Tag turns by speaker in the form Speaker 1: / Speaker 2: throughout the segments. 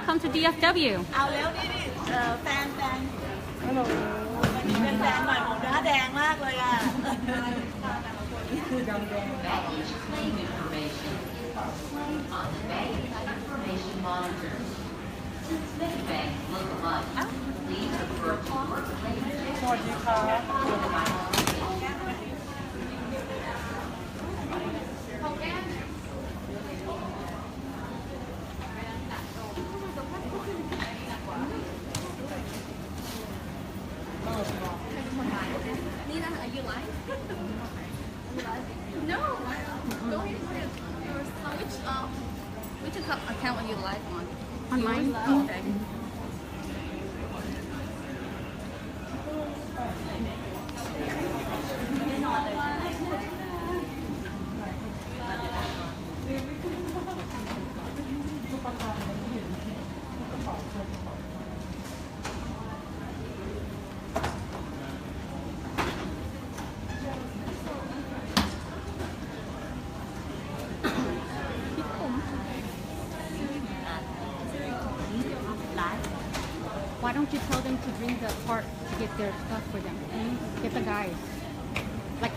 Speaker 1: Welcome to DFW
Speaker 2: เอาแล้วนี่นี่เอ่อแฟนแฟนฮัลโหลวันนี้เป็นแฟนหน่อยผมหน้าแดงมากเลยอะ
Speaker 3: สวัสดีครับ
Speaker 4: account are you live on?
Speaker 1: on mine.
Speaker 4: Oh, okay.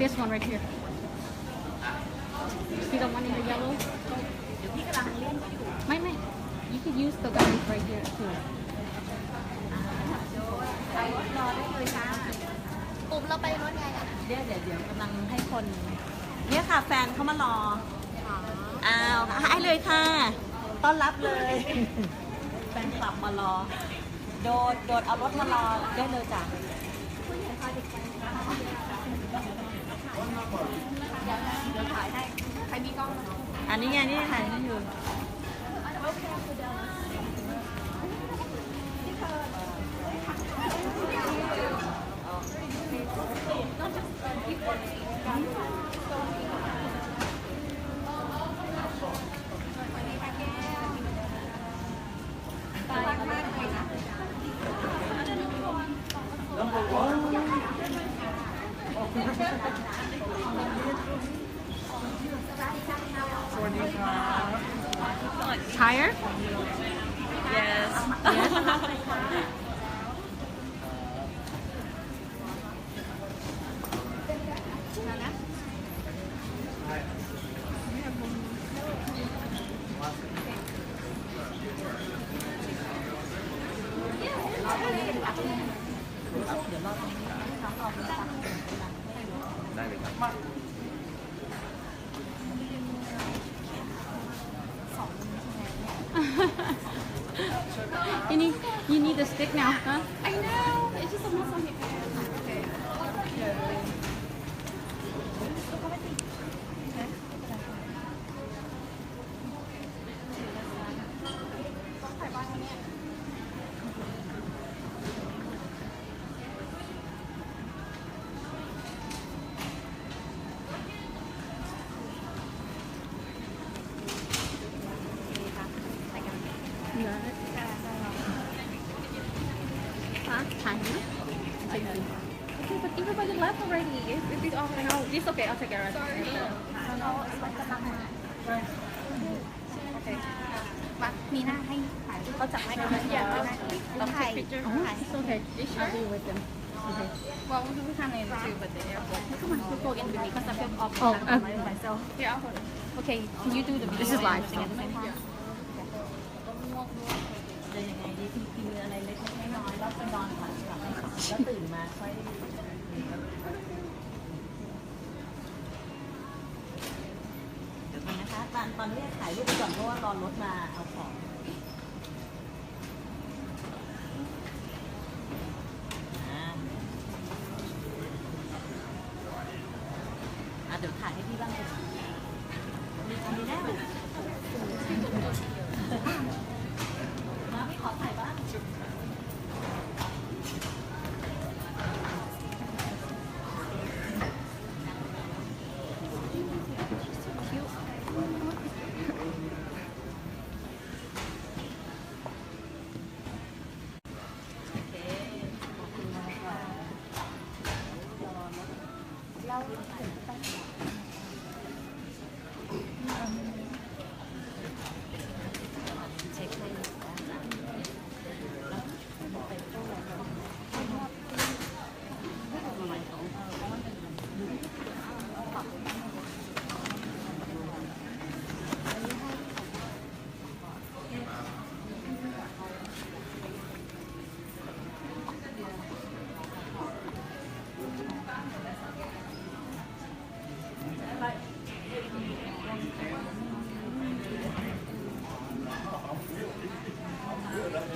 Speaker 1: This one right here. See the one in the yellow?
Speaker 2: เดี๋ยวพี่กำลังเล่นอยู่
Speaker 1: Might, might. You could use the guys right here too.
Speaker 4: ปุ่มเราไปรถไงอะ
Speaker 2: เดี๋ยวเดี๋ยวเดี๋ยวกำลังให้คน เนี่ยค่ะแฟนเขามารออ้าวให้เลยค่ะ ต้อนรับเลย แฟนคลับมารอ โดดโดดเอารถมารอได้เลยจ้ะ
Speaker 4: อั
Speaker 2: นนี้ไงนี่ถ่ายนี่อยู่
Speaker 1: อ stick now, huh?
Speaker 4: I know. It's just a mess on your hair. Okay.
Speaker 1: Huh? Tired?
Speaker 4: Okay, but everybody left already. If, if it's all no, it's okay. I'll take care of it. Sorry. โอเคมามีหน้าให้ถ่ายเขาจับให้กันอยากได้เราถ่าย
Speaker 1: Oh, it's okay. I'll be with them. Okay.
Speaker 4: Well, we can name too, but the airport. Come on, we'll go in with me because I feel awkward
Speaker 1: Oh,
Speaker 4: oh,
Speaker 1: uh,
Speaker 4: myself. Yeah, I'll hold it. Okay, can you do the video?
Speaker 1: This is live, so.
Speaker 2: นอนก่อนกลับไปแล้วตื่นมาค่อยเดี๋ยวก่อนนะคะตอนตอนนี้ถ่ายรูปไปก่อนเพราะว่ารอรถมาเอา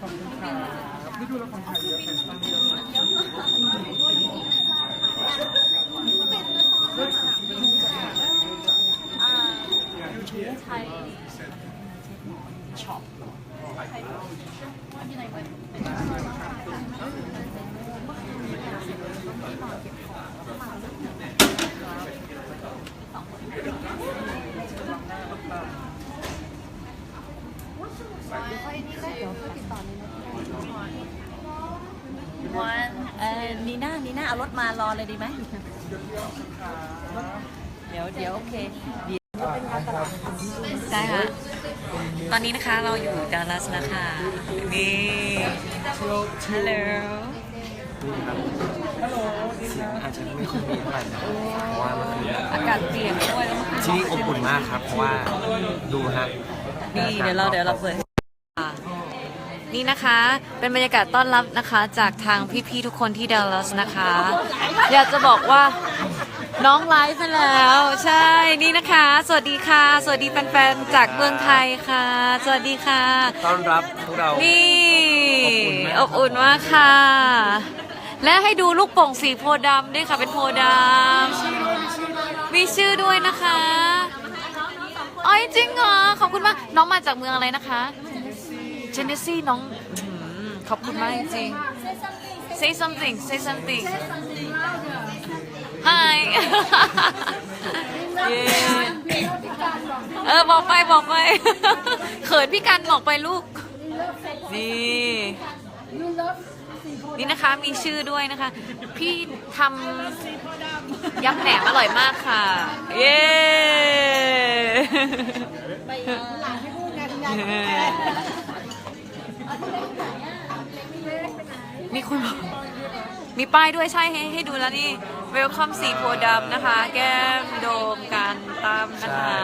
Speaker 2: ขอบ
Speaker 1: คุ
Speaker 3: ณค่ะได้ดูละครไทยเยอะเป็นตั้งเยวะ
Speaker 2: เออนีน่านีน่าเอา รถมารอเลยดีไหมเดี๋ยวเดี๋ยวโอเคเดี๋ยวได้ค่ะ ตอนนี้นะคะเราอยู่ดัลลัสนะคะ นี่ฮัลโหล
Speaker 5: เสียงอาจจะไม่ค่อยมีเท่าไหร่นะเพราะว่าเมื่อคืน
Speaker 2: อากาศเปลี่ยนด้วยแล้วเมื่อคืน
Speaker 5: ที่นี่อบอุ่นมากครับ เพราะว่าดูฮะ
Speaker 2: นี่เดี๋ยวเราเดี๋ยวเราเปิด
Speaker 6: นี่นะคะ เป็นบรรยากาศต้อนรับนะคะจากทางพี่ๆทุกคนที่ดัลลัสนะคะ อยากจะบอกว่าน้องไลฟ์ไปแล้ว ใช่นี่นะคะ สวัสดีค่ะ สวัสดีแฟนๆจากเมืองไทยค่ะ สวัสดีค่ะ
Speaker 5: ต้อนรับพวกเรา
Speaker 6: นี่
Speaker 5: อบอุ่นมาก
Speaker 6: อบอุ่นมากค่ะ และให้ดูลูกโป่งสีโพธิ์ดำด้วยค่ะเป็นโพธิ์ดำมีชื่อด้วยนะคะอ๋อจริงเหรอขอบคุณมากน้องมาจากเมืองอะไรนะคะ เจนเนสซี่น้องอื้อหือขอบคุณมากจริงๆ say something say something hi เย้เออบอกไปบอกไป เขินพี่กันบอกไปลูก นี่ นี่นะคะมีชื่อด้วยนะคะ พี่ทำยำแหนมอร่อยมากค่ะ เย้มีค นบอกมีป้ายด้วยใช่ให้ให้ดูแล้วนี่ Welcome สีโพธิ์ดำนะคะ แก้มโดมการตามนะคะ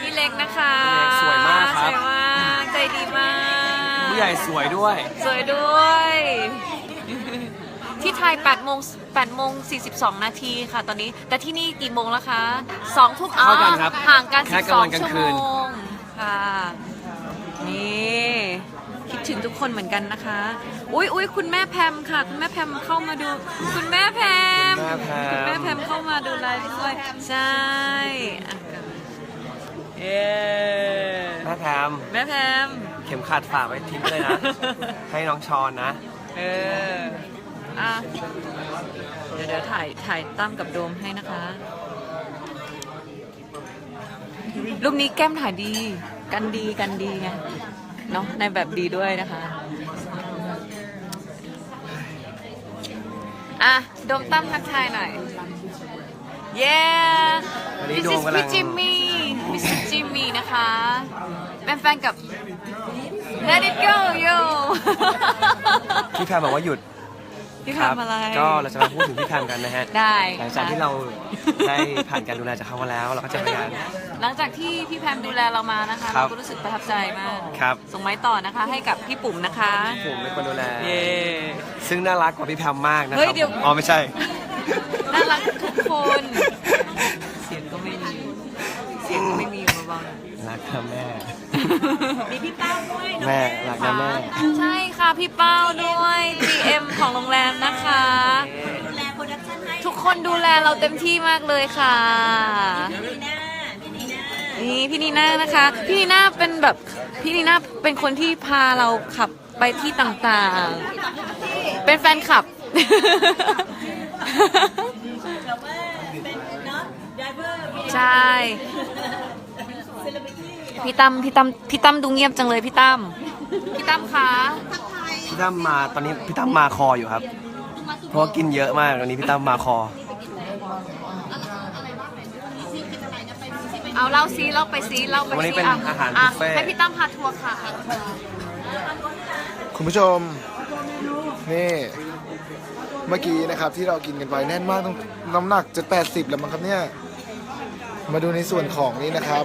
Speaker 6: พี่เล็กนะคะ
Speaker 5: สวยมากครับ
Speaker 6: สวยมากใจดีมาก
Speaker 5: ผู้ใหญ่สวยด้วย
Speaker 6: สวยด้วย ที่ไทย8โมง8โมง42 นาทีค่ะตอนนี้ แต่ที่นี่กี่โมงแล้วคะ2ทุ่มอ๋อ
Speaker 5: เท่ากันครับ
Speaker 6: ห่างกัน
Speaker 5: แค่กลางวัน
Speaker 6: 12
Speaker 5: กลาง
Speaker 6: ชั่ว
Speaker 5: คื
Speaker 6: โม
Speaker 5: น
Speaker 6: งค่ะ นี่คิดถึงทุกคนเหมือนกันนะคะ อุ้ยอุ้ยคุณแม่แพมค่ะ คุณแม่แพมเข้ามาดู คุณแม่แพม
Speaker 5: แม่แพ
Speaker 6: คุณแม่แพ
Speaker 5: ม
Speaker 6: มเข้ามาดูไลฟ์ด้วยใช่อะเย้
Speaker 5: แม่แพม
Speaker 6: แม่แพม
Speaker 5: เข็มขัดฝากไว้ทิ้งเลยนะ ให้น้องชอนนะ
Speaker 6: เอออะเดี๋ยวเดี๋ยวถ่ายถ่ายตั้มกับโดมให้นะคะรูปนี้แก้มถ่ายดี กันดีกันดีไงเนาะในแบบดีด้วยนะคะอะโดมตั้มทักทายหน่อยเย้
Speaker 5: วันนี้
Speaker 6: This
Speaker 5: โด
Speaker 6: is
Speaker 5: มกำลัง
Speaker 6: พี่จิมมี่พี่จิมมี่นะคะ เป็นแฟนกับ Let it go yo
Speaker 5: พี่แพมบอกว่าหยุด
Speaker 6: พี่
Speaker 5: ครั
Speaker 6: ทำอะไร
Speaker 5: ก็เราจะมาพูดถึงพี่แพมกันนะฮะ
Speaker 6: ได้
Speaker 5: หลังจากที่เราได้ผ่านการดูแลจากเขามาแล้ว เราก็จะพยายาม
Speaker 6: หลังจากที่พี่แพมดูแลเรามานะคะ
Speaker 5: ครั
Speaker 6: เรา
Speaker 5: บ
Speaker 6: ก็รู้สึกประทับใจมาก
Speaker 5: ครับ
Speaker 6: ส่งไม้ต่อนะคะให้กับพี่ปุ่มนะคะ
Speaker 5: ผมเป็นคนดูแล
Speaker 6: เย้
Speaker 5: ซึ่งน่ารักกว่าพี่แพมมากนะค
Speaker 6: เฮ้
Speaker 5: รั
Speaker 6: ยเดี๋ยว
Speaker 5: อ๋อไม่ใช่
Speaker 6: น่ารักทุกคน เสียงก็ไม่มีเสียงก็ไม่มีเบาๆ
Speaker 5: รักนะแม่
Speaker 2: มีพี่เป้าด้วย
Speaker 5: แม่รักนะแม่
Speaker 6: ใช่ค่ะพี่เป้าด้วย GM ของโรงแรมนะคะ
Speaker 2: ดูแลโปรดักชั่นให้
Speaker 6: ทุกคนดูแลเราเต็มที่มากเลยค่ะ
Speaker 2: พี่นีน่าพี่ นีน่า
Speaker 6: นี่พี่นีน่านะคะ พี่นีน่าเป็นแบบพี่นีน่าเป็นคนที่พาเราขับไปที่ต่างๆ เป็นแฟนคลับ
Speaker 2: แบบว่าเป็นเนาะไดรเวอร์
Speaker 6: ใช่พี่ตั้มพี่ตั้มพี่ตั้มดูเงียบจังเลยพี่ตั้มพี่ตั้มคะ
Speaker 5: พี่ตั้มมาตอนนี้พี่ตั้มมาคออยู่ครับ เพราะว่ากินเยอะมากตอนนี้พี่ตั้มมาคอ
Speaker 6: เอาเล่าซีเล่าไปซีเล่าไป
Speaker 5: วันนี้
Speaker 6: ซี
Speaker 5: เป็น
Speaker 6: อะ
Speaker 5: อาหาร
Speaker 6: อะ
Speaker 5: บุฟเฟ่ต์
Speaker 6: ให้พี่ตั้มพาทัวร์ค่ะ
Speaker 3: คุณผู้ชม นี่ เมื่อกี้นะครับที่เรากินกันไปแน่นมากต้องน้ำหนักจะ80 แล้วมั้งครับเนี่ย มาดูในส่วนของนี้นะครับ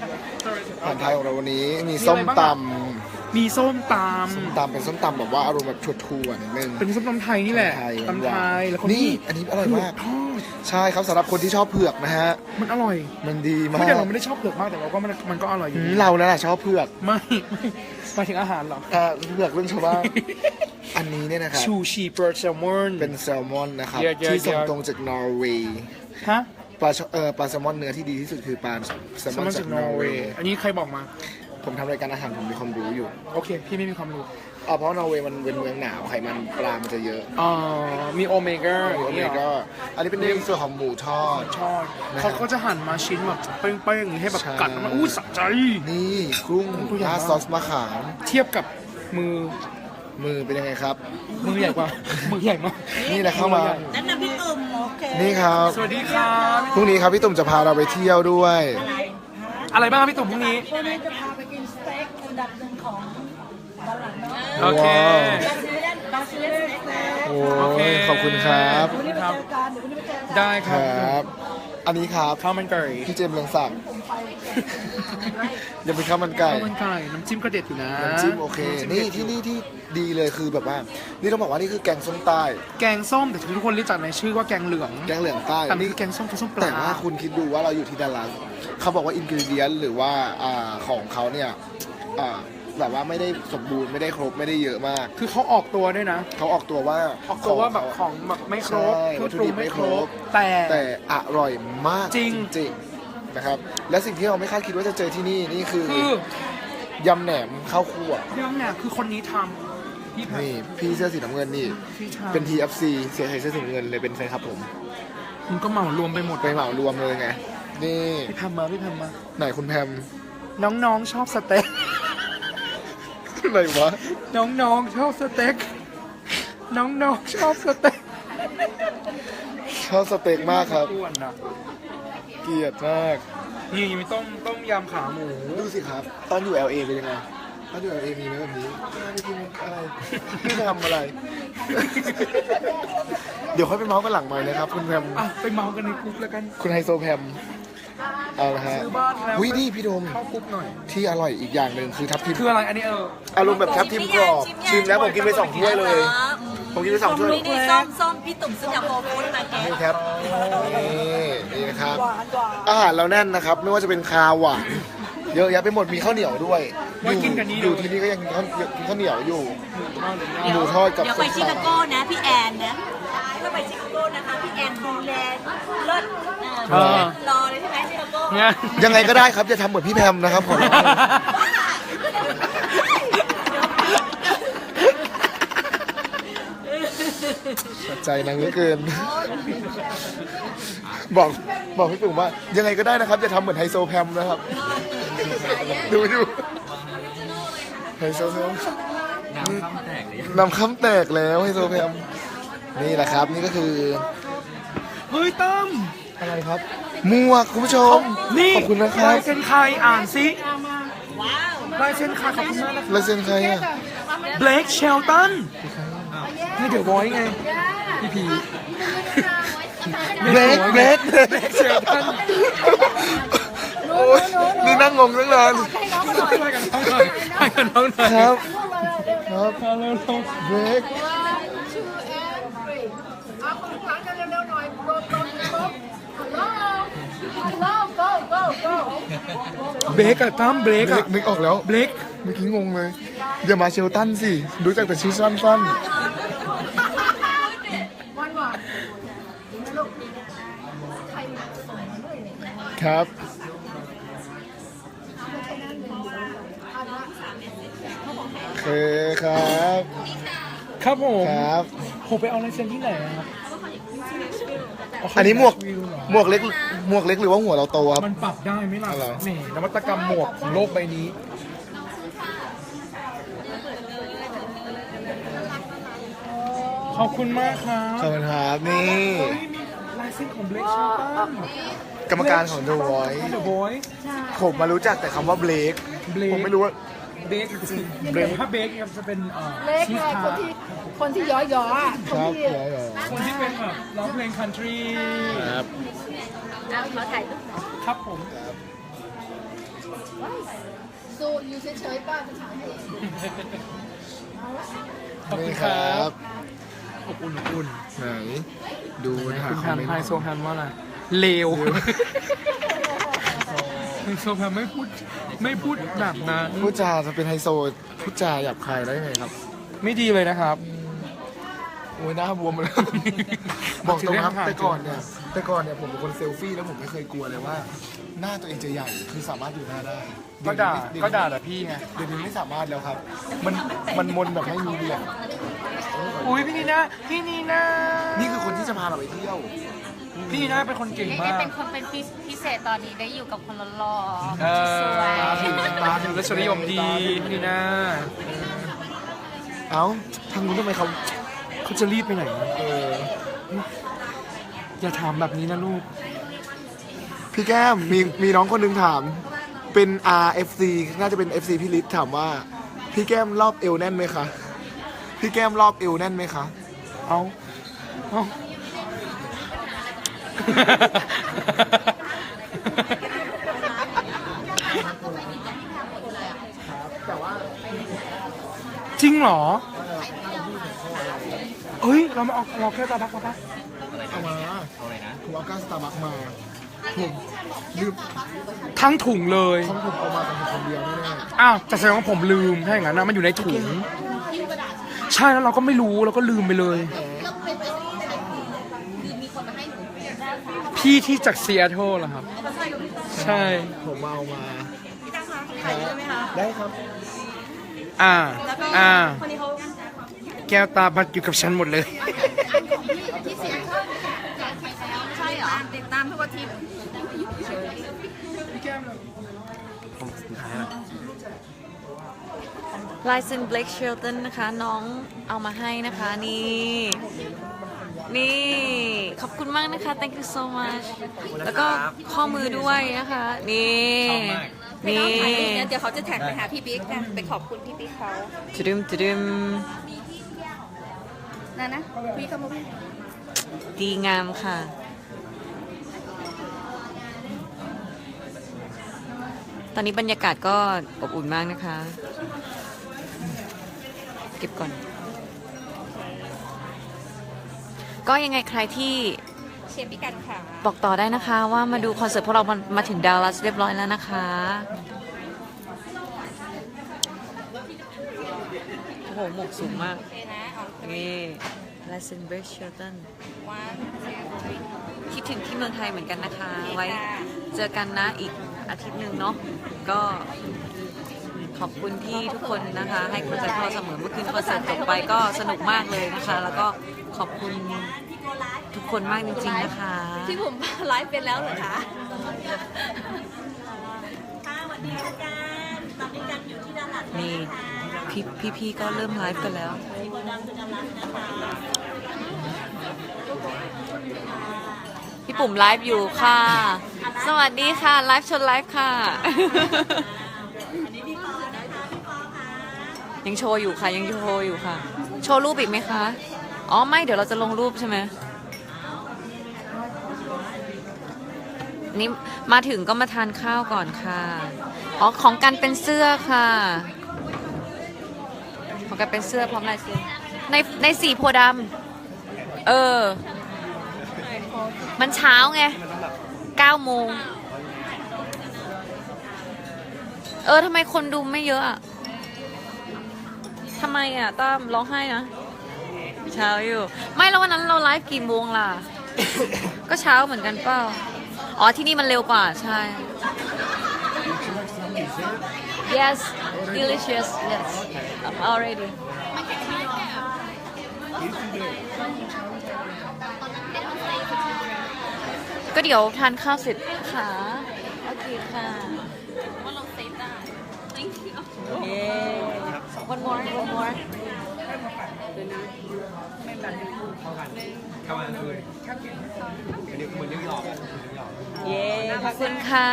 Speaker 3: อาหารไทยของเราวันนี้มีส้มตำ
Speaker 7: มีส้มต
Speaker 3: ส้มตำเป็นส้มตำแบบว่าอารมณ์แบบถั่วๆนิดนึงำ
Speaker 7: เป็นส้มตำไทยนี่แหละ
Speaker 3: ไทย
Speaker 7: ตำไทยแล้วก็
Speaker 3: นี่อันนี้อร่อยมาก
Speaker 7: ทอด
Speaker 3: ใช่ครับสำหรับคนที่ชอบเผือกนะฮะ
Speaker 7: มันอร่อย
Speaker 3: มันดีมา
Speaker 7: ไม่
Speaker 3: ก
Speaker 7: แต่เราไม่ได้ชอบเผือกมากแต่เราก็มันมันก็อร่อยอ
Speaker 3: อื
Speaker 7: ยู่
Speaker 3: ม
Speaker 7: ดี
Speaker 3: เรานั่นแหละชอบเผือก
Speaker 7: ไม่ไม่หมายถึงอาหารเหรอ
Speaker 3: อ่าเผือกเรื่องชาวบ้าน อันนี้เนี่ยนะครับ
Speaker 7: ชูชีเปิร์แซลมอน
Speaker 3: เป็นแซลมอนนะครับ
Speaker 7: เยอะๆ
Speaker 3: ที่ส่ง
Speaker 7: เยอะ
Speaker 3: ตรงจากนอร์เวย์
Speaker 7: ฮะ
Speaker 3: ปลาชเอ่อปลาแซลมอนเนื้อที่ดีที่สุดคือปลาแซล
Speaker 7: แซ
Speaker 3: ม
Speaker 7: ล
Speaker 3: อน
Speaker 7: มอน
Speaker 3: จา
Speaker 7: จากก
Speaker 3: น
Speaker 7: น
Speaker 3: อ
Speaker 7: อ
Speaker 3: ร์
Speaker 7: ร์
Speaker 3: เว
Speaker 7: เว
Speaker 3: ย์
Speaker 7: ย์อันนี้ใครบอกมา
Speaker 3: ผมทำรายการอาหารผมมีความรู้อยู่
Speaker 7: โอเค พี่ไม่มีความรู้
Speaker 3: อ่าเพราะนอร์เวย์มันเป็นเมืองหนาวไขมันปลา มันจะเยอะ
Speaker 7: อ่ามีโอเมก้า
Speaker 3: โอเมก้าอันนี้เป็นในส่วนของหมูทอด
Speaker 7: ชอบ
Speaker 3: นะครับ
Speaker 7: เขาก็จะหั่นมาชิ้นแบบเป้งๆอย่างนี้ให้แบบ
Speaker 3: ใช่
Speaker 7: กัดแล้วมันอู้สะใจ
Speaker 3: นี่กุ้ง
Speaker 7: ตัวใหญ่
Speaker 3: ราด
Speaker 7: มาก
Speaker 3: ซอสมะขาม
Speaker 7: เทียบกับมือ
Speaker 3: มือเป็นยังไงครับ
Speaker 7: มือใหญ่กว่า มือใหญ่มาก
Speaker 3: นี่แหละเข้ามา
Speaker 2: นั่นนะพี่ตุ่มโอเค
Speaker 3: นี่ครับ
Speaker 7: สวัสดีครับ
Speaker 3: พรุ่งนี้ครับพี่ตุ่มจะพาเราไปเที่ยวด้วย
Speaker 7: อะไรบ้างครับพี่ตุ่มพรุ่งนี้
Speaker 2: พวกนี้จะพา ดับหนึ่งของตลาดเนาะ
Speaker 7: โอเค
Speaker 3: ว้าว
Speaker 2: บาซิเลนบาซิเลนสเต็กแล้ว
Speaker 3: โอ้
Speaker 7: โอเค
Speaker 3: ยขอบคุณครับ
Speaker 2: วันนี้ไปเจอกันเดี๋ยววันนี้ไปเจอกัน
Speaker 7: ได้ค
Speaker 3: ครับรับ อันนี้ครับ
Speaker 7: ข้าวมันไก่
Speaker 3: พี่เจมส์เรืองศักดิ์ยังเป็นข้าวมันไก่
Speaker 7: ข้าวมันไก่น้ำจิ้มก็เด็ดอยู่นะ
Speaker 3: น้ำจิ้มโอเค นี่ที่นี่ที่ดีเลยคือแบบว่า นี่ต้องบอกว่านี่คือแกงส้มใต้
Speaker 7: แกงส้มแต่ทุกคนเรียกจากในชื่อว่าแกงเหลือง
Speaker 3: แกงเหลืองใต้
Speaker 7: แต่นี่คือแกงส้มแกงส้มปลา
Speaker 3: แต่ว่าคุณคิดดูว่าเราอยู่ที่ดัลลัสเขาบอกว่าอินกิเดียนหรือว่าอ่าของเขาเนี่ย อ่าแบบว่าไม่ได้สมบูรณ์ไม่ได้ครบไม่ได้เยอะมาก
Speaker 7: คือเขาออกตัวด้วยนะ
Speaker 3: เขาออกตัวว่า
Speaker 7: ออกตัวว่าแบบของแบบไม่ครบ
Speaker 3: ใช่
Speaker 7: เครื่
Speaker 3: วั
Speaker 7: อ
Speaker 3: ต
Speaker 7: ง
Speaker 3: ถุ
Speaker 7: ปรุ
Speaker 3: ดิ
Speaker 7: ง
Speaker 3: บ
Speaker 7: ไม่
Speaker 3: ไม่
Speaker 7: ค
Speaker 3: ค
Speaker 7: ร
Speaker 3: ร
Speaker 7: บบ แต่
Speaker 3: แต่อร่อยมาก
Speaker 7: จริง
Speaker 3: จริงๆนะครับ และสิ่งที่เราไม่คาดคิดว่าจะเจอที่นี่นี่คือ
Speaker 7: คือยำ
Speaker 3: แหนมข้าวคั่ว
Speaker 7: ยังเนี่ยคือคนนี้ทำพี่แพท
Speaker 3: นี่พี่เสื้อสีน้ำเงินนี่
Speaker 7: พี่ชาย
Speaker 3: เป็น TFC เสียใส่เสื้อสีน้ำเงินเลยเป็นแฟนคลับผม
Speaker 7: มึงก็เหมารวมไปหมด
Speaker 3: ไปเหมารวมเลยไง นี่
Speaker 7: พี่แพมมาพี่แพมมา
Speaker 3: ไหนคุณแพม
Speaker 7: น้องๆชอบสเต็ก
Speaker 3: ไหนวะ
Speaker 7: น้องๆชอบสเต็ก น้องๆชอบสเต็ก
Speaker 3: ชอบสเต็กมากครับ
Speaker 7: อ้วนนะ
Speaker 3: เกลียดมาก
Speaker 7: นี่มีต้มต้มยำขาหมู
Speaker 3: ดูสิครับ ตอนอยู่ LA เป็นยังไง ตอนอยู่ LA มีไหมแบบนี้ไม่กินอะไรไม่ทำอะไร เดี๋ยวค่อยไปเมาส์กันหลังใหม่นะครับ คุณแพม
Speaker 7: อะ ไปเมากันในกรุ๊ปแล้วกัน
Speaker 3: คุณไฮโซแพม เอาละฮะ
Speaker 7: ซื้อบ้านแล้ว
Speaker 3: วินี่พี่โดม
Speaker 7: เข้ากรุ๊ปหน่อย
Speaker 3: ที่อร่อยอีกอย่างหนึ่งคือทับทิม
Speaker 7: คืออะไรอันนี้เออ
Speaker 3: อารมณ์แบบทับทิมกรอบชิมแล้วผมกินไปสองถ้วยเลย ผมกินไปสองถ้วย
Speaker 2: นี่นี่ส้มส้มพี่ตุ่มซื้อจากโฮฟูดมาแก
Speaker 3: นี่ครับนี่นี่นะครับอาหารเราแน่นนะครับ ไม่ว่าจะเป็นคาวหวานเยอะแยะไปหมดมีข้าวเหนียวด้วย
Speaker 7: ไว้กินกับนี้
Speaker 3: อยู่
Speaker 7: เลย
Speaker 3: ที่นี่ก็ยังกินข้าวกินข้าวเหนียวอยู่
Speaker 2: เดี๋ยว
Speaker 3: หมูทอดกับ
Speaker 2: เดี๋ยวไปชิคาโก้นะ พี่แอนนะถ้าไปชิคาโก้ นะคะพี่แอนดูแลเลิศเออรอเลยใช่ไหมชิคาโก้
Speaker 7: เนี่ย
Speaker 3: ยังไงก็ได้ครับจะทำเหมือนพี่แพมนะครับผมสะใจนางเหลือเกิน บอกบอกพี่ปุ่มว่า ยังไงก็ได้นะครับ จะทำเหมือนไฮโซแพมนะครับ ดูดูไฮโซแพมนำคำแตกแล้วไฮโซแพม นี่แหละครับนี่ก็คือ
Speaker 7: เฮ้ยตั้ม
Speaker 3: อะไรครับหมวกคุณผู้ชม
Speaker 7: นี่
Speaker 3: ขอบคุณนะครับ
Speaker 7: ลายเซ็นใครอ่านสิลายเซ็นใครขอบคุณมากนะครับ
Speaker 3: ลายเซ็นใครอะ
Speaker 7: เบลคเชลตันนี่เดี๋ยวบอยไงพี่พี
Speaker 3: เบรกเบรกเบรกเสียทันโอ้ยนี่นั่งงงตั้งนาน
Speaker 7: ให้กันน้องหน่อยให้กันน้องหน่อย
Speaker 3: ครับครับ
Speaker 7: เอาเร็ว
Speaker 3: เบรก
Speaker 7: เบรกอะตั้มเบรก
Speaker 3: เบร
Speaker 7: อะ
Speaker 3: กนึกออกแล้ว
Speaker 7: เบรก
Speaker 3: เมื่อกี้งงเลยอย่ามาเชลตันสิรู้จักแต่ชื่อสั้นๆครับ โอเคครับ
Speaker 7: ครับผม
Speaker 3: ครับ
Speaker 7: ผมไปเอาลายเซ็นที่ไหนอะครับ
Speaker 3: อันนี้หมวกหมวกเล็ก หมวกเล็กหรือว่าหัวเราโตครับ
Speaker 7: มันปรับได้ไหมล่ะ
Speaker 3: อะไร
Speaker 7: นี่นวัตกรรมหมวกของโลกใบนี้ ขอบคุณมากครับ
Speaker 3: ขอบคุณครับนี่
Speaker 7: เฮ้ยมีลายเซ็นของเบลคเชลตัน
Speaker 3: กรรมการของ The Voice
Speaker 7: The Voice
Speaker 3: ผมมารู้จักแต่คำว่าเบลก
Speaker 7: Blake
Speaker 3: ผมไม่รู้ว่า
Speaker 7: เบคเบคถ้าเบคเนี่ยจะเป็นเอ่อ
Speaker 4: เล็ก
Speaker 7: ชีส
Speaker 4: ไง
Speaker 7: ทา
Speaker 4: คนที่คนที่ย้อยๆอะค
Speaker 3: คนรับ
Speaker 4: ที่
Speaker 3: เดี๋ยว
Speaker 7: คนที่เป็นแบบร้องเพลงคันทรี
Speaker 3: ครับ
Speaker 4: เอา ขอถ่ายรูปหน่อย
Speaker 7: ครับผม
Speaker 4: สู้อยู่เฉยๆป้าจะถ่ายให้
Speaker 7: ขอบคุ
Speaker 3: นี่
Speaker 7: ณ
Speaker 3: ค
Speaker 7: ค
Speaker 3: รั
Speaker 7: รับบอบอุ่นอบอุ่น
Speaker 3: ไหนดูนะฮะ
Speaker 7: คุณ
Speaker 3: ค
Speaker 7: แพ
Speaker 3: อม
Speaker 7: ม
Speaker 3: เมนต์
Speaker 7: ไฮโซแพมว่าอะไรเลวไฮโซแพมไม่พูดไม่พูดแบบนั้น
Speaker 3: พูดจาจะเป็นไฮโซพูดจาหยาบคายได้ยังไงครับ
Speaker 7: ไม่ดีเลยนะครับ
Speaker 3: โอ้ยหน้าบวมเลย บอกตรงครับ
Speaker 7: ถือได้ห่างๆ
Speaker 3: แต่ก่อนเนี่ย แต่ก่อนเนี่ยผมเป็นคนเซลฟี่แล้วผมไม่เคยกลัวเลยว่า หน้าตัวเองจะใหญ่คือสามารถอยู่หน้าได้
Speaker 7: ก็ด่า
Speaker 3: เยวนี้
Speaker 7: ก็ด่าแต่พี่ไง
Speaker 3: เดี๋ยวนี้ไม่สามารถแล้วครับ มันมันมนแบบไม่มีเดียง
Speaker 7: อุ้ยพี่นีน่าพี่นีน่า
Speaker 3: นี่คือคนที่จะพาเราไปเที่ยว
Speaker 7: พี่นีน่าเป็นคนเก่ง
Speaker 6: ได้
Speaker 7: มาก
Speaker 6: เป็นคนเป็นพิเศษตอนนี้ได้อยู่กับคนหล่อ
Speaker 7: เออ
Speaker 6: สวย
Speaker 3: มาถึงมาถึง
Speaker 7: รสนิยมดีพี่นีน่า
Speaker 3: เอ้าทางนู้นทำไมเขา
Speaker 7: เขาจะรีบไปไหน
Speaker 3: เออ
Speaker 7: อย่าถามแบบนี้นะลูก
Speaker 3: พี่แก้มมีมีน้องคนหนึงถาม เป็น RFC น่าจะเป็น FC พี่ลิศถามว่า พี่แก้มรอบเอวแน่นไหมคะ พี่แก้มรอบเอวแน่นไหมคะ
Speaker 7: เอาเอาจริงเหรอเฮ้ย เรามาเอาเราแค่ตาบักมาปะ
Speaker 3: เอาอะไรนะผมเอาก้าสตาร์บัคมาผมลืม
Speaker 7: ทั้งถุงเลย
Speaker 3: ของผมเอามาแต่ผมคนเดียวแน่
Speaker 7: อ้าวแต่แสดงว่าผมลืมถ้าอย่างนั้นนะมันอยู่ในถุง ใช่แล้วเราก็ไม่รู้เราก็ลืมไปเลย พี่ที่จากซีแอตเทิลเหรอครับ ใช่
Speaker 3: ๆผมเอามาได้ครับ
Speaker 7: อ่าอ่าแก้วตาบัดอยู่กับฉันหมดเลย
Speaker 4: ใช่เหรอ ติดตามทุกอาทิตย์
Speaker 6: ลายเซ็นเบล k เชลตันนะคะ น้องเอามาให้นะคะ นี่ นี่ ขอบคุณมากนะคะ thank you so much แล้วก็ข้อมือด้วยนะคะ นี่นี่
Speaker 4: เดี๋ยวเขาจะแท็กไปหาพี่บิ๊กนะไปขอบคุณพี่บิ๊กเขา
Speaker 6: จุดึมจุดึม
Speaker 4: นะนะพี่เขามาพี่
Speaker 6: ดีงามค่ะ ตอนนี้บรรยากาศก็อบอุ่นมากนะคะ เก็บก่อน ก็ยังไงใครที่
Speaker 4: เชียร์พี่กันค่ะ
Speaker 6: บอกต่อได้นะคะว่ามาดูคอนเสิร์ตพวกเรามามาถึงดัลลัสเรียบร้อยแล้วนะคะ โอ้โห หมวกสูงมาก
Speaker 4: โอเคนะเอา
Speaker 6: นี่ลาเซนเบรชเชลตัน
Speaker 4: วัน
Speaker 6: คิดถึงที่เมืองไทยเหมือนกันนะคะ ไว้เจอกันนะอีก อาทิตย์หนึ่งเนาะก็ขอบคุณที่ทุกคนนะคะ ให้กำลังใจพวกเราเสมอเมื่อคืนคอนเสิร์ตจบไปก็สนุกมากเลยนะคะ แล้วก็ขอบคุณทุกคนมากจริงๆนะคะ
Speaker 4: ที่ผมไลฟ์เป็นแล้วเหรอคะ
Speaker 6: นี่พี่พี่พี่ก็เริ่มไลฟ์กันแล้ว พี่ปุ่มไลฟ์อยู่ค่ะ สวัสดีค่ะ ไลฟ์ชนไลฟ์ค่ะ ยังโชว์อยู่ค่ะ ยังโชว์อยู่ค่ะ โชว์รูปอีกไหมคะ อ๋อไม่เดี๋ยวเราจะลงรูปใช่ไหมนี่มาถึงก็มาทานข้าวก่อนค่ะ อ๋อของกันเป็นเสื้อค่ะ ของกันเป็นเสื้อพร้อมลายเซ็นในในสีโพธิ์ดำเออ มันเช้าไงเก้าโมง เออทำไมคนดูไม่เยอะอะทำไมอะตั้มร้องไห้นะ เช้าอยู่ ไม่แล้ววันนั้นเราไลฟ์กี่โมงล่ะ ก็เช้าเหมือนกันเปล่า อ๋อที่นี่มันเร็วกว่าใช่ yes delicious yes I'm already ก็เดี๋ยวทานข้าวเสร็จค่ะโอเคค่ะว่าเราเซฟได้ thank you เย้ one more one more
Speaker 1: เลยนะไม่แบบนี้
Speaker 5: เข้ากันเข้ากันคือเหมือนเหมือนนิวยอร์กอะเหมือนนิวยอร์ก
Speaker 2: เย้
Speaker 6: ขอบคุณค่ะ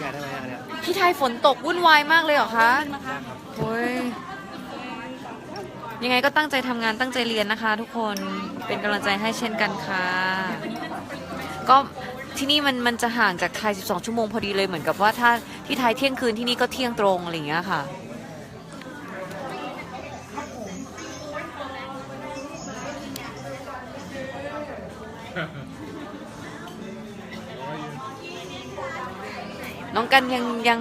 Speaker 5: แกได้ไหมอันเนี้ย
Speaker 6: พี่ไทยฝนตกวุ่นวายมากเลยเหรอคะโอ้ย ยังไงก็ตั้งใจทำงานตั้งใจเรียนนะคะ ทุกคนเป็นกำลังใจให้เช่นกันค่ะ ก็ที่นี่มันมันจะห่างจากไทย 12 ชั่วโมงพอดีเลยเหมือนกับว่าถ้าที่ไทยเที่ยงคืนที่นี่ก็เที่ยงตรงอะไรอย่างเงี้ยค่ะ น้องกันยังยัง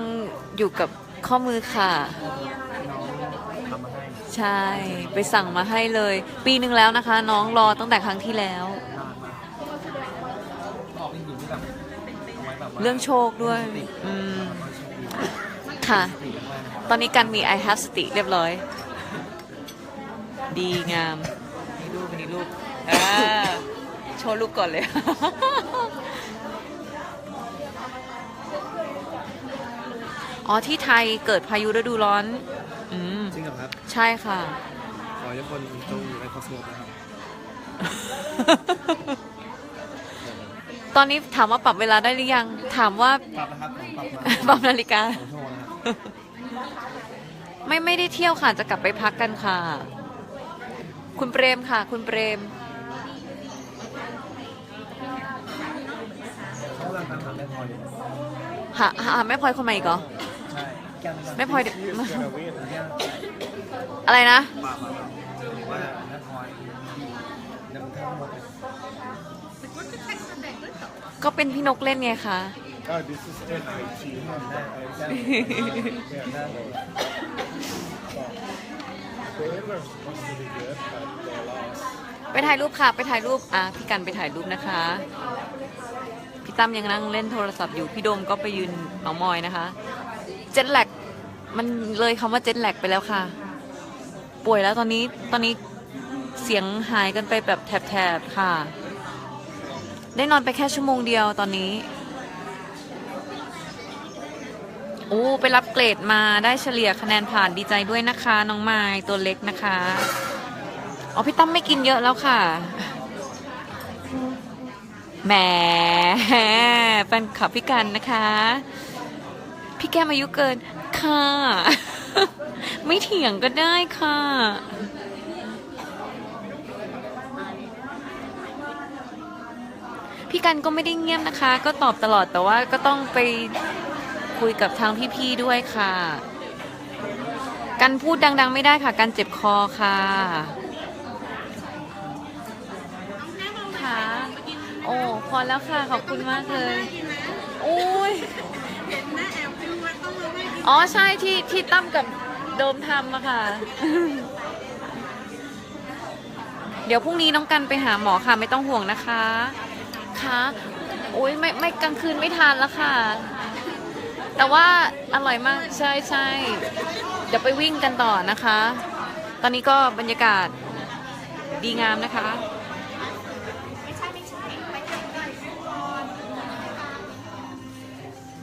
Speaker 6: อยู่กับข้อมือค่ะ
Speaker 5: ให้
Speaker 6: ใช่ ไปสั่งมาให้เลย ปีหนึ่งแล้วนะคะ น้องรอตั้งแต่ครั้งที่แล้ว
Speaker 5: นานมากออกเป็นหญิงที่แบบเอาไว้แบบว่า
Speaker 6: เรื่องโชคด้วย อืม
Speaker 5: โชคดี
Speaker 6: ค่ะ
Speaker 5: สติมากนะครับ
Speaker 6: ตอนนี้กันมี I have สติเรียบร้อย ดีงามนี่รูปนี่รูปอ่าโชว์รูปก่อนเลย อ๋อที่ไทยเกิดพายุฤดูร้อน อืม
Speaker 5: จริงเหรอครับ
Speaker 6: ใช่ค่ะ
Speaker 5: ขอให้ทุกคนจงอยู่ในความสงบนะครับ
Speaker 6: ตอนนี้ถามว่าปรับเวลาได้หรือยัง ถามว่า
Speaker 5: ปรับนะครับผมปรับมา
Speaker 6: ปรับนาฬิกา
Speaker 5: สองชั่วโมงนะครับ
Speaker 6: ไม่ไม่ได้เที่ยวค่ะจะกลับไปพักกันค่ะ คุณเปรมค่ะ คุณเปรม
Speaker 5: เขากำลังตามหาแม่พลอยอยู่
Speaker 6: หาหาแม่พลอยคนใหม่อีกเหรอ
Speaker 5: ใช่แก้ม
Speaker 6: แม่พลอยเดี๋ยว
Speaker 5: แก้มแก้ม
Speaker 6: อะไรนะ
Speaker 5: ก็เป็
Speaker 6: นพี่นกเล่นไงคะไปถ่ายรูปค่ะ ไปถ่ายรูป อะ พี่กันไปถ่ายรูปนะคะ พี่ตั้มยังนั่งเล่นโทรศัพท์อยู่ พี่โดมก็ไปยืนเมามอยนะคะ เจ็ตแลกมันเลยคำว่าเจ็ตแลกไปแล้วค่ะ ป่วยแล้วตอนนี้ตอนนี้เสียงหายกันไปแบบแถบๆค่ะ ได้นอนไปแค่ชั่วโมงเดียวตอนนี้โอ้ไปรับเกรดมาได้เฉลี่ยคะแนนผ่านดีใจด้วยนะคะ น้องไม้ตัวเล็กนะคะอ๋อพี่ตั้มไม่กินเยอะแล้วค่ะแหมแฟนคลับพี่กันนะคะ พี่แก้มอายุเกินค่ะ ไม่เถียงก็ได้ค่ะ พี่กันก็ไม่ได้เงียบนะคะ ก็ตอบตลอดแต่ว่าก็ต้องไปคุยกับทางพี่ๆด้วยค่ะ กันพูดดัง ๆ ไม่ได้ค่ะ กันเจ็บคอค่ะค่ะโอ้พอแล้วค่ะ ขอบคุณมากเลย โอ้ย อ๋อใช่ที่ที่ตั้มกับโดมทำอะค่ะ เดี๋ยวพรุ่งนี้น้องกันไปหาหมอค่ะ ไม่ต้องห่วงนะคะค่ะโอ้ยไม่ไม่กลางคืนไม่ทานแล้วค่ะ แต่ว่าอร่อยมากใช่ใช่เดี๋ยวไปวิ่งกันต่อนะคะ ตอนนี้ก็บรรยากาศดีงามนะคะ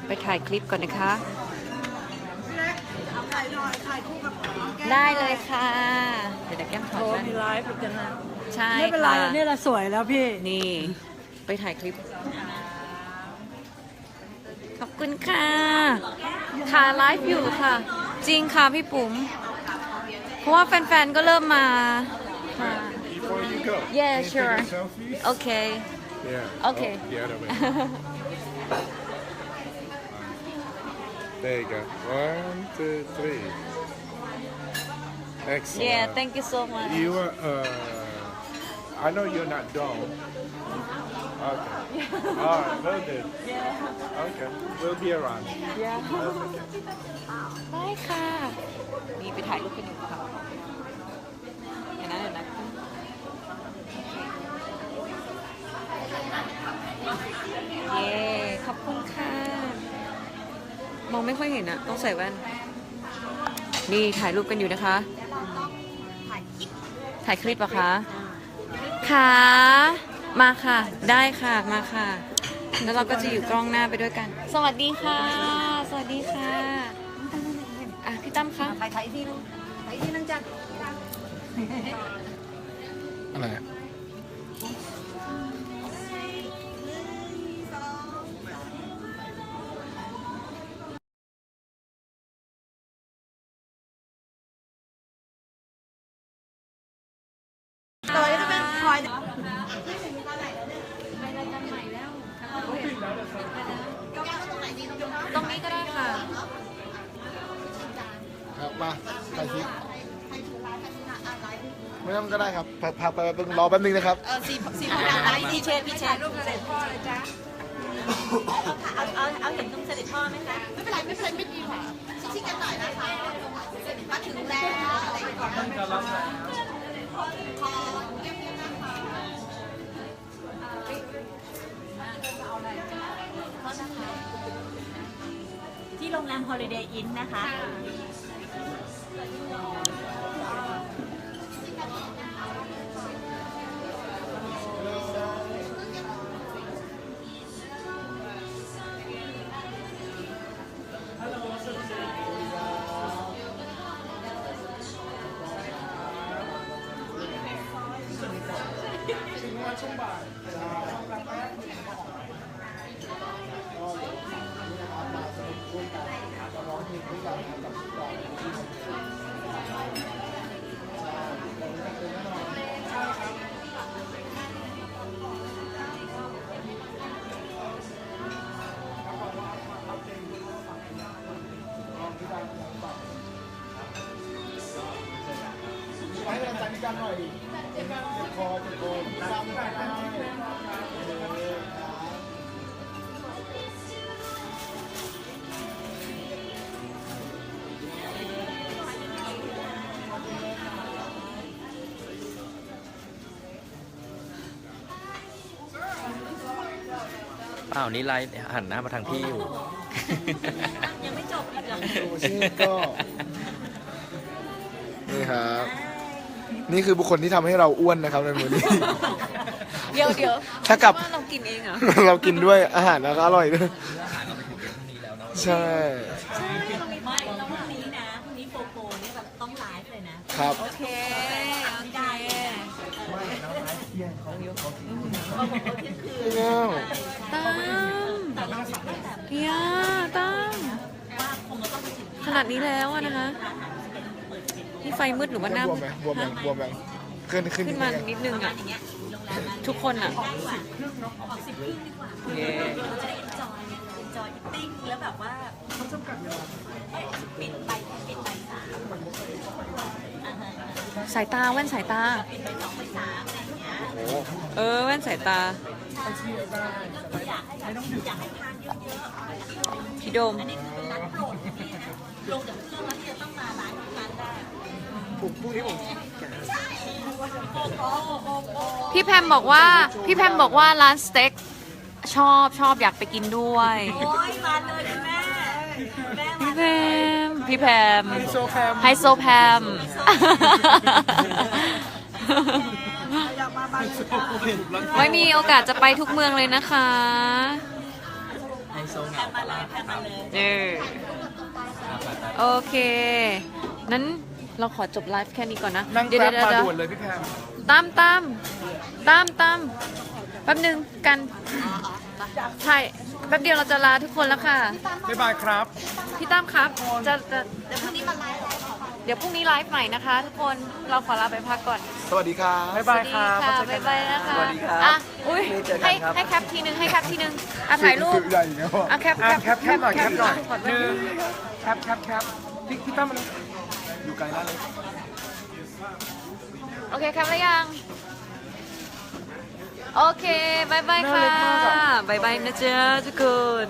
Speaker 6: ไปถ่ายคลิปก่อนนะคะ ได้เลยค่ะ เดี๋ยวเดี๋ยวแก้มถอดแว่น
Speaker 8: มีไลฟ์กันนะ
Speaker 6: ใช่
Speaker 8: ไม่เป็นไร
Speaker 6: ค่ะ
Speaker 8: เนี่ยเราสวยแล้วพี่
Speaker 6: นี่ ไปถ่ายคลิป ขอบคุณค่ะ ค่ะไลฟ์อยู่ค่ะ จริงค่ะพี่ปุ๋ม เพราะว่าแฟนๆ ก็เริ่มมาค่ะ
Speaker 9: Before you go,
Speaker 6: Yeah,
Speaker 9: can you
Speaker 6: sure.
Speaker 9: Take a selfie?
Speaker 6: โอเค
Speaker 9: Yeah.
Speaker 6: Okay.
Speaker 9: Oh, the other way. there you go. One, two, three. Excellent.
Speaker 6: yeah thank you so much
Speaker 9: You are. Uh, I know you're not dumb. Okay. All right. Well then. Okay. We'll be around.
Speaker 6: ได้ค่ะ นี่ไปถ่ายรูปกันอยู่ค่ะ มองไม่ค่อยเห็นอะต้องใส่แว่น นี่ถ่ายรูปกันอยู่นะคะ ถ่ายคลิปเหรอะคะค่ะมาค่ะ ได้ค่ะมาค่ะ แล้วเราก็จะอยู่กล้องหน้าไปด้วยกัน สวัสดีค่ะ สวัสดีค่ะอะพี่ตั้มคะ
Speaker 2: ถ่ายถ่ายที่ลูก
Speaker 3: อะไรอะ
Speaker 2: โด อ
Speaker 3: แป๊บนึงนะครับ
Speaker 2: เออสีสีโพธิ์ดำอะไรพี่เชฟพี่เชฟรูปเสด็จพ่อเลยจ้ะเอาเอาเอาเห็นตรงเสด็จพ่อไหมคะ
Speaker 4: ไม่เป็นไรไม่เป็นไรไม่ดีค่ะชิคๆกันหน่อยนะคะมาถึงแล้วอะไรก่อน
Speaker 2: ที่โรงแรม Holiday Inn นะคะ
Speaker 3: จพี่กันหน่อยดิเจ็บคอเจ็บคอซ้ำได้
Speaker 5: เปล่านี่ไลฟ์หันหน้ามาทางพี่อยู่
Speaker 2: ยังไม่จบอีกเหรอ
Speaker 3: โอชื่อก็ นี่ครับ นี่คือบุคคลที่ทำให้เราอ้วนนะครับในมือนี้
Speaker 6: เดี๋ยวเดี๋ยว
Speaker 3: ถ้ากลับ
Speaker 6: ว่าเรากินเองเหรอ
Speaker 3: เรากินด้วยอาหารแล้วก็อร่อยด้วยใช่
Speaker 2: ไม่แล้วพรุ่งนี้นะพรุ่งนี้โปโปเนี่ยแบบต้องไลฟ์เลยนะ
Speaker 3: ครับ
Speaker 6: โอเคโอเค
Speaker 3: เงี้ยว
Speaker 6: ตั้มเพียตั้มขนาดนี้แล้วอะนะคะนี่ ไฟมืดหรือว่าหน้า
Speaker 3: บวม
Speaker 6: มืด
Speaker 3: ไหมบวมไหมบวมไหมขึ้นขึ้น
Speaker 6: ขึ้นมา
Speaker 3: ขึ้น
Speaker 6: นิดนึงอะทุกคนอะ
Speaker 2: เราจะได้ enjoy เนี่ย enjoy eating แล้วแบบว่าเขาจำกัดเวลาปิดไปปิดไปสามอ่าฮะ
Speaker 6: สายตาแว่นสายตา
Speaker 2: ปิดไปสองไปสามอะไรอย่างเงี้ย
Speaker 6: เออแว่นสายตา
Speaker 2: ก็อยากให้แบบอยากให้ทานเยอะๆ
Speaker 6: พี่โดม
Speaker 2: อันนี้คือเป็นร้านโปรดของพี่นะลงจากเครื่อง
Speaker 3: ผมพรุ่งนี้ผม
Speaker 6: พี่แพมบอกว่า พี่แพมบอกว่าร้านสเต็กชอบชอบอยากไปกินด้วย
Speaker 2: โอ้ยมาเลยคุณแม่แม่มา
Speaker 6: พี่แพมพี่แพม
Speaker 3: ไฮโซแคม
Speaker 6: ไฮโซแพมไม่มีโอกาสจะไปทุกเมืองเลยนะคะ
Speaker 2: แพมมาเลยแพมมาเลย
Speaker 6: เออโอเค นั้น เราขอจบไลฟ์แค่นี้ก่อนนะ
Speaker 3: นั่ง
Speaker 6: เดี๋ยว
Speaker 3: แป๊บ
Speaker 6: เดี๋ยว
Speaker 3: มา
Speaker 6: เดี๋ยว
Speaker 3: ด่วนเลยพี่แพม
Speaker 6: ตามตามตามตามแป๊บหนึ่งกันใช่แป๊บเดียวเราจะลาทุกคนแล้วค่ะ
Speaker 3: บ๊ายบายครับ
Speaker 6: พี่ตั้มครับจะจะเดี๋ยวพรุ่งนี้มาไลฟ์เดี๋ยวพรุ่งนี้ไลฟ์ใหม่นะคะ ทุกคนเราขอลาไปพักก่อน
Speaker 3: สวัสดีครับ
Speaker 6: สวัสดีค่ะบ๊ายบายนะคะ
Speaker 5: สวัสดีครับ
Speaker 6: อะอุ้ย
Speaker 5: พรุ่งนี้เจอกัน
Speaker 6: ให้
Speaker 5: ครับ
Speaker 6: ให้แคปทีนึงให้แคปทีนึงอะถ่ายรูป
Speaker 3: ใหญ่แล้ว
Speaker 6: อะแคป
Speaker 7: อะแคปแคปหน่อยแคปหน่อย
Speaker 6: ขอ
Speaker 7: ห
Speaker 6: ไว้
Speaker 7: นึ่งแคปแคปแคปพี่พี่ตั้มมัน
Speaker 3: อยู่ไกลมากเลย
Speaker 6: โอเคแคปแล้วยัง โอเคบายบายค่ะบายบายนะจ๊ะทุกคน